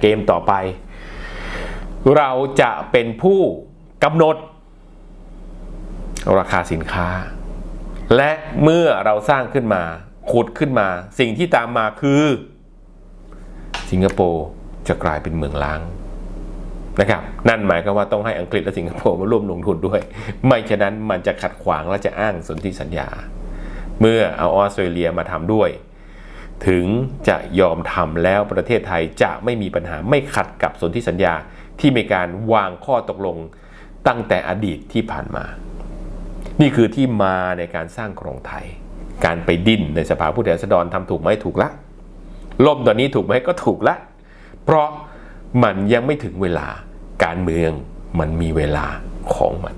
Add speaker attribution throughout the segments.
Speaker 1: เกมต่อไป เราจะเป็นผู้กำหนด ราคาสินค้า และเมื่อเราสร้างขึ้นมาขุดขึ้นมา สิ่งที่ตามมาคือ สิงคโปร์จะกลายเป็นเมืองล้างนะครับนั่นหมายความว่าต้องให้อังกฤษและสิงคโปร์มาร่วมลงทุนด้วย ไม่ฉะนั้นมันจะขัดขวางและจะอ้างสนธิสัญญา เมื่อเอาออสเตรเลียมาทำด้วย ถึงจะยอมทำแล้วประเทศไทยจะไม่มีปัญหาไม่ขัดกับสนธิสัญญาที่มีการวางข้อตกลงตั้งแต่อดีตที่ผ่านมา นี่คือที่มาในการสร้างโครงไทย การไปดิ้นในสภาผู้แทนราษฎรทำถูกไหมถูกละล่มตอนนี้ถูกไหมก็ถูกละ เพราะมันยังไม่ถึงเวลาการเมืองมันมีเวลาของมัน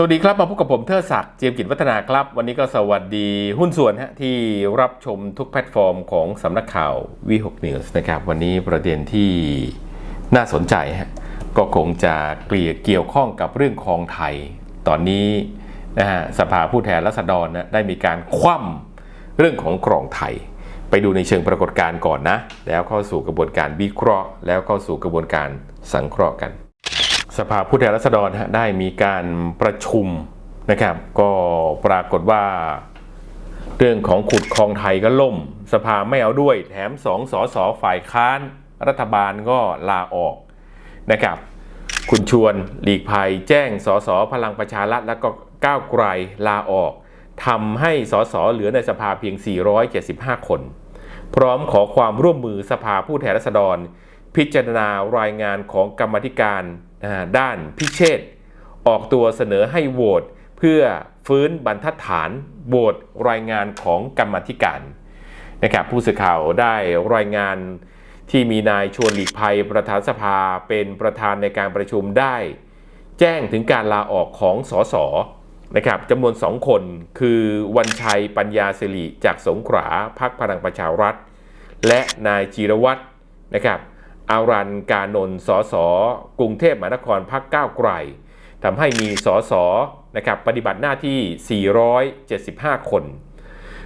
Speaker 1: สวัสดีครับมาพบกับผมเทิดศักดิ์เจียมกิจวัฒนาครับ วันนี้ก็สวัสดีหุ้นส่วนฮะที่รับชมทุกแพลตฟอร์มของสำนักข่าววีหกนิวส์นะครับวันนี้ประเด็นที่น่าสนใจฮะก็คงจะเกลี่ยเกี่ยวข้องกับเรื่องของไทย ตอนนี้นะฮะสภาผู้แทนราษฎรนะได้มีการคว่ำเรื่องของกรองไทย ไปดูในเชิงปรากฏการณ์ก่อนนะ แล้วเข้าสู่กระบวนการวิเคราะห์ แล้วเข้าสู่กระบวนการสังเคราะห์กัน สภาผู้แทนราษฎรได้มีการประชุมนะครับ ก็ปรากฏว่า เรื่องของขุดคลองไทยก็ล่ม สภาไม่เอาด้วย แถมสองสอสอฝ่ายค้านรัฐบาลก็ลาออกนะครับ คุณชวนหลีกภัยแจ้งสสพลังประชารัฐและก็ก้าวไกลลาออกทำให้สสเหลือในสภาเพียง 475 คน พร้อมขอความร่วมมือสภาผู้แทนราษฎร พิจารณารายงานของกรรมธิการด้านพิเชษฐ์ออกตัวเสนอให้โหวตเพื่อฟื้นบรรทัดฐานโหวตรายงานของกรรมธิการนะครับผู้สื่อข่าวได้รายงานที่มีนายชวนหลีกภัยประธานสภาเป็นประธานในการประชุมได้ แจ้งถึงการลาออกของสสนะครับจำนวนสองคนคือวันชัยปัญญาสิริจากสงขลาพักพลังประชารัฐ และนายจีรวัตรนะครับ อารันกานนท์สสกรุงเทพมหานครพักก้าวไกลทำให้มีสสนะครับปฏิบัติหน้าที่ 475 คน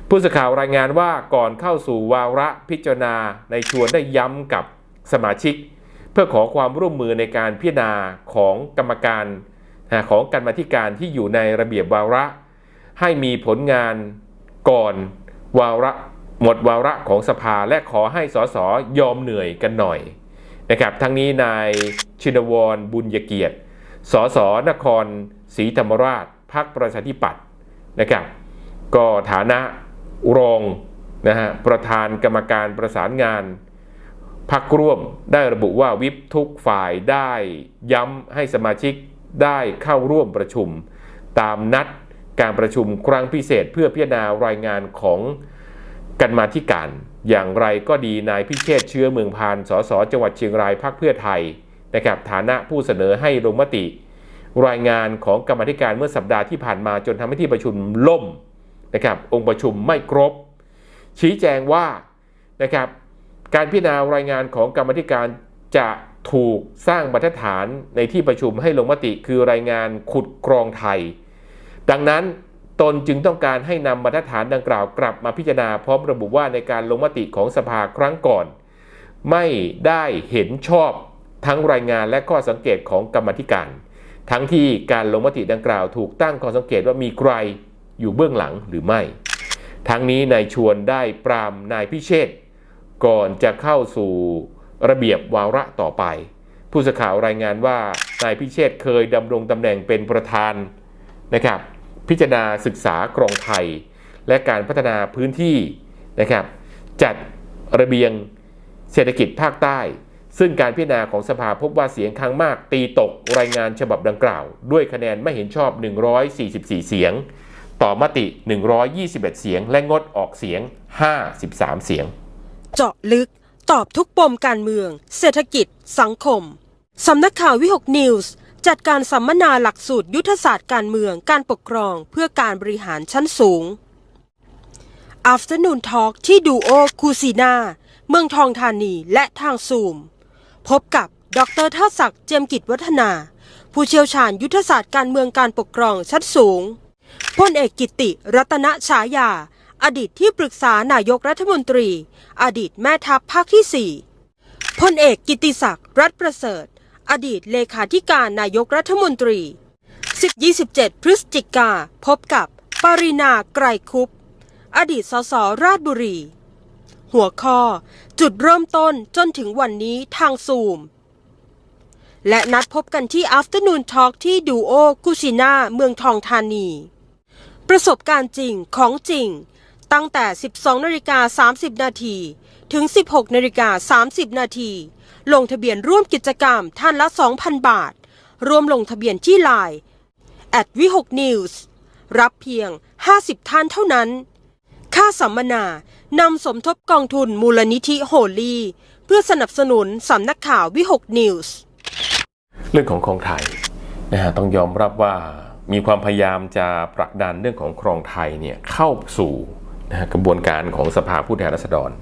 Speaker 1: ผู้สื่อข่าวรายงานว่าก่อนเข้าสู่วาระพิจารณาในชวนได้ย้ำกับสมาชิก เพื่อขอความร่วมมือในการพิจารณาของกรรมการของกรรมธิการที่อยู่ในระเบียบวาระ ให้มีผลงานก่อนวาระหมดวาระของสภาและขอให้สสยอมเหนื่อยกันหน่อย นะครับทั้งนี้นายชินวรบุญยเกียรติ สสนครศรีธรรมราชพักประชาธิปัตย์นะครับก็ฐานะรองนะฮะประธานกรรมการประสานงานพักร่วมได้ระบุว่าวิปทุกฝ่ายได้ย้ำให้สมาชิกได้เข้าร่วมประชุม ตามนัดการประชุมครั้งพิเศษเพื่อพิจารณารายงานของกันมาธิการ อย่างไรก็ดีนายพิเชษเชื้อเมืองพานสสจังหวัดเชียงรายพักเพื่อไทยนะครับฐานะผู้เสนอให้ลงมติ รายงานของกรรมธิการเมื่อสัปดาห์ที่ผ่านมาจนทำให้ที่ประชุมล่มนะครับองค์ประชุมไม่ครบ ชี้แจงว่านะครับการพิจารณารายงานของกรรมธิการจะถูกสร้างบรรทัดฐานในที่ประชุมให้ลงมติคือรายงานขุดกรองไทย ดังนั้น ตนจึงต้องการให้นำบรรฐานดังกล่าวกลับมาพิจารณาพร้อมระบุว่าในการลงมติของสภาครั้งก่อน ไม่ได้เห็นชอบทั้งรายงานและข้อสังเกตของกรรมธิการ ทั้งที่การลงมติดังกล่าวถูกตั้งข้อสังเกตว่ามีใครอยู่เบื้องหลังหรือไม่ ทั้งนี้นายชวนได้ปรามนายพิเชษก่อนจะเข้าสู่ระเบียบวาระต่อไป ผู้สื่อข่าวรายงานว่านายพิเชษเคยดำรงตำแหน่งเป็นประธานนะครับ พิจารณาศึกษากรองไทย และการพัฒนาพื้นที่นะครับจัดระเบียงเศรษฐกิจภาคใต้ ซึ่งการพิจารณาของสภาพบว่าเสียงข้างมากตีตกรายงานฉบับดังกล่าว ด้วยคะแนนไม่เห็นชอบ 144 เสียง ต่อมติ 121 เสียง และงดออกเสียง 53 เสียง
Speaker 2: เจาะลึกตอบทุกปมการเมือง เศรษฐกิจ สังคมสำนักข่าววิหกนิวส์ จัดการสัมมนาหลักสูตรยุทธศาสตร์การเมืองการปกครองเพื่อการบริหารชั้นสูง Afternoon Talk ที่ดูโอคูซีนาเมืองทองธานีและทางซูม พบกับดรเทศักดิ์เจียมกิจวัฒนา ผู้เชี่ยวชาญยุทธศาสตร์การเมืองการปกครองชั้นสูงพลเอกกิติรัตนฉายา อดีตที่ปรึกษานายกรัฐมนตรี อดีตแม่ทัพภาคที่4พลเอกกิติศักดิ์รัฐประเสริฐ อดีตเลขาธิการนายกรัฐมนตรี10-27 พฤศจิกา พบกับ ปรินาไกรคุป อดีตสสราชบุรี หัวข้อ จุดเริ่มต้นจนถึงวันนี้ทางซูม และนัดพบกันที่ Afternoon Talk ที่ดูโอกุชินาเมืองทองธานี ประสบการณ์จริงของจริง ตั้งแต่ 12นาฬิกา30 นาที ถึง 16นาฬิกา30 นาทีลงทะเบียนร่วมกิจกรรมท่านละ 2,000 บาทรวมลงทะเบียนที่ไลน์ at วิหก News รับเพียง 50 ท่านเท่านั้น ค่าสัมมนานำสมทบกองทุนมูลนิธิโฮลีเพื่อสนับสนุนสำนักข่าววิหกนิวส์
Speaker 1: เรื่องของครองไทยนะฮะต้องยอมรับว่ามีความพยายามจะผลักดันเรื่องของครองไทยเนี่ยเข้าสู่นะฮะกระบวนการของสภาผู้แทนราษฎร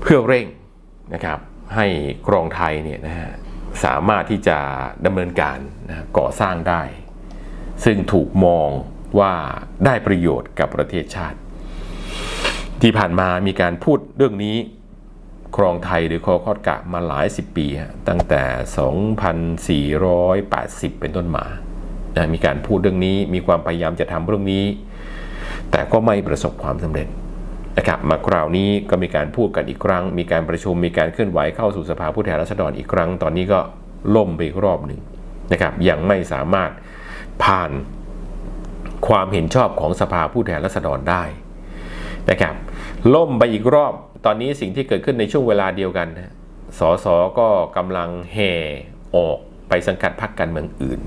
Speaker 1: เพื่อเร่งนะครับให้ครองไทยเนี่ยนะฮะสามารถที่จะดำเนินการนะก่อสร้างได้ ซึ่งถูกมองว่าได้ประโยชน์กับประเทศชาติ ที่ผ่านมามีการพูดเรื่องนี้ครองไทยหรือคอคอดกะมาหลายสิบปีตั้งแต่ 2480 เป็นต้นมานะมีการพูดเรื่องนี้มีความพยายามจะทำเรื่องนี้ แต่ก็ไม่ประสบความสำเร็จ นะครับมาคราวนี้ก็มีการพูดกันอีกครั้ง มีการประชุมมีการเคลื่อนไหวเข้าสู่สภาผู้แทนราษฎรอีกครั้ง ตอนนี้ก็ล่มไปอีกรอบหนึ่งนะครับยังไม่สามารถผ่านความเห็นชอบของสภาผู้แทนราษฎรได้นะครับล่มไปอีกรอบตอนนี้สิ่งที่เกิดขึ้นในช่วงเวลาเดียวกันนะสสก็กำลังแห่ออกไปสังกัดพรรคการเมืองอื่น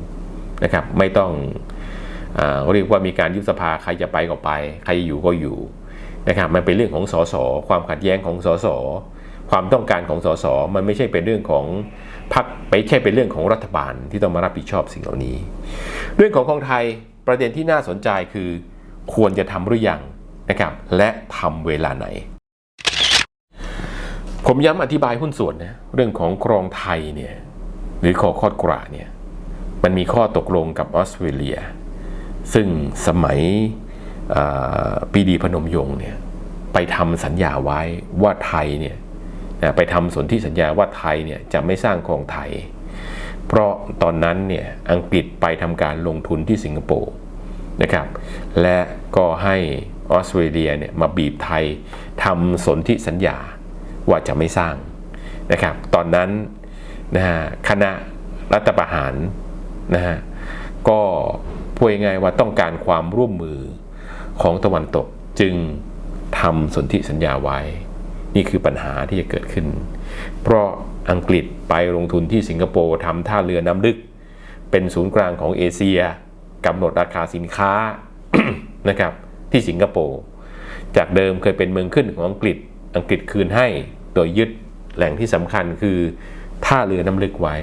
Speaker 1: นะครับไม่ต้องอเรียกว่ามีการยุบสภาใครจะไปก็ไป ใครอยู่ก็อยู่ นะครับมันเป็นเรื่องของสสความขัดแย้งของสสความต้องการของสสมันไม่ใช่เป็นเรื่องของพรรคไม่ใช่เป็นเรื่องของรัฐบาลที่ต้องมารับผิดชอบสิ่งเหล่านี้ เรื่องของของไทยประเด็นที่น่าสนใจคือ ควรจะทำหรือยังนะครับ และทำเวลาไหน ผมย้ำอธิบายหุ้นส่วนนะเรื่องของครองไทยเนี่ยหรือคอคอดกราเนี่ยมันมีข้อตกลงกับออสเตรเลีย ซึ่งสมัย ปีดีพนมยงค์เนี่ยไปทำสัญญาไว้ว่าไทยเนี่ยไปทำสนธิสัญญาว่าไทยเนี่ยจะไม่สร้างคลองไทย เพราะตอนนั้นเนี่ยอังกฤษไปทำการลงทุนที่สิงคโปร์นะครับ และก็ให้ออสเตรเลียเนี่ยมาบีบไทยทำสนธิสัญญาว่าจะไม่สร้างนะครับ ตอนนั้นนะฮะคณะรัฐประหารนะฮะก็พูดง่ายว่าต้องการความร่วมมือ ของตะวันตกจึงทำสนธิสัญญาไว้ นี่คือปัญหาที่จะเกิดขึ้น เพราะอังกฤษไปลงทุนที่สิงคโปร์ทำท่าเรือน้ำลึก เป็นศูนย์กลางของเอเชียกำหนดราคาสินค้านะครับที่สิงคโปร์จากเดิมเคยเป็นเมืองขึ้นของอังกฤษ อังกฤษคืนให้โดยยึดแหล่งที่สำคัญคือท่าเรือน้ำลึกไว้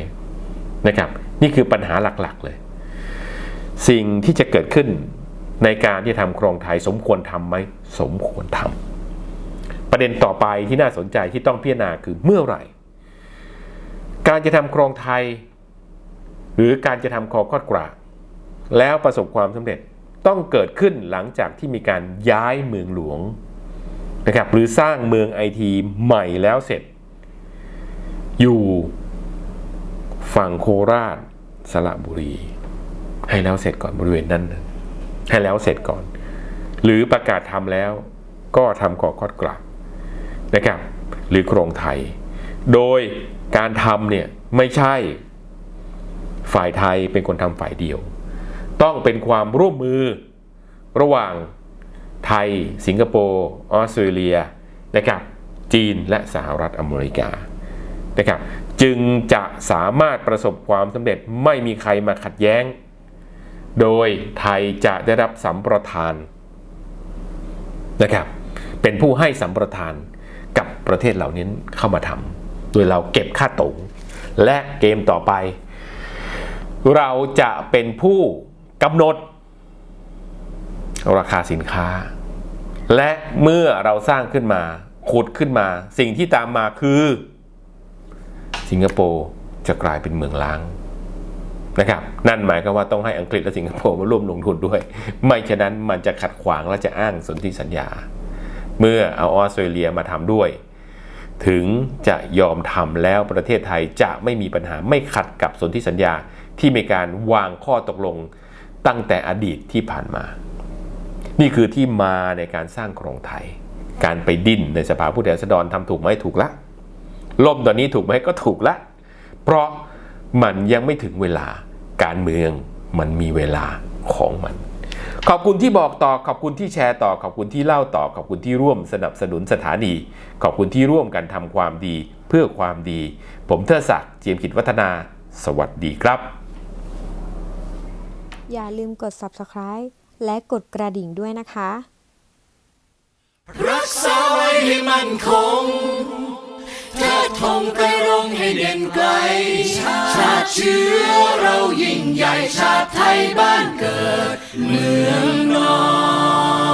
Speaker 1: นะครับ นี่คือปัญหาหลักๆเลย สิ่งที่จะเกิดขึ้น ในการที่ทำครองไทยสมควรทำไหมสมควรทำประเด็นต่อไปที่น่าสนใจที่ต้องพิจารณาคือเมื่อไหร่ การจะทำครองไทย หรือการจะทำคอคอดกราแล้วประสบความสำเร็จต้องเกิดขึ้นหลังจากที่มีการย้ายเมืองหลวงนะครับหรือสร้างเมืองไอทีใหม่แล้วเสร็จ อยู่ฝั่งโคราชสระบุรี ให้แล้วเสร็จก่อนบริเวณนั้นนะ ให้แล้วเสร็จก่อน หรือประกาศทำแล้วก็ทำก่อคอดกราบนะครับ หรือโครงไทย โดยการทำเนี่ยไม่ใช่ฝ่ายไทยเป็นคนทำฝ่ายเดียว ต้องเป็นความร่วมมือระหว่างไทย สิงคโปร์ออสเตรเลียนะครับจีนและสหรัฐอเมริกานะครับจึงจะสามารถประสบความสำเร็จไม่มีใครมาขัดแย้ง โดยไทยจะได้รับสัมปทานนะครับ เป็นผู้ให้สัมปทานกับประเทศเหล่านี้เข้ามาทำโดยเราเก็บค่าตั๋วและเกมต่อไป เราจะเป็นผู้กำหนด ราคาสินค้า และเมื่อเราสร้างขึ้นมาขุดขึ้นมา สิ่งที่ตามมาคือ สิงคโปร์จะกลายเป็นเมืองล้าง นะครับนั่นหมายความว่าต้องให้อังกฤษและสิงคโปร์มาร่วมลงทุนด้วย ไม่ฉะนั้นมันจะขัดขวางและจะอ้างสนธิสัญญา เมื่อเอาออสเตรเลียมาทำด้วย ถึงจะยอมทำแล้วประเทศไทยจะไม่มีปัญหาไม่ขัดกับสนธิสัญญาที่มีการวางข้อตกลงตั้งแต่อดีตที่ผ่านมา นี่คือที่มาในการสร้างโครงไทย การไปดิ้นในสภาผู้แทนราษฎรทำถูกไหมถูกละล่มตอนนี้ถูกไหมก็ถูกละ เพราะ มันยังไม่ถึงเวลาการเมืองมันมีเวลาของมัน ขอบคุณที่บอกต่อขอบคุณที่แชร์ต่อขอบคุณที่เล่าต่อขอบคุณที่ร่วมสนับสนุนสถานี ขอบคุณที่ร่วมกันทำความดีเพื่อความดี ผมเทอศักดิ์เจียมกิจวัฒนา สวัสดีครับ
Speaker 3: อย่าลืมกด subscribe และกดกระดิ่งด้วยนะคะ
Speaker 4: รักษาไว้ให้มั่นคง เธอทงไปรงให้เด่นไกล ชาติเชื้อเรายิ่งใหญ่ชาติไทยบ้านเกิด เมืองนอน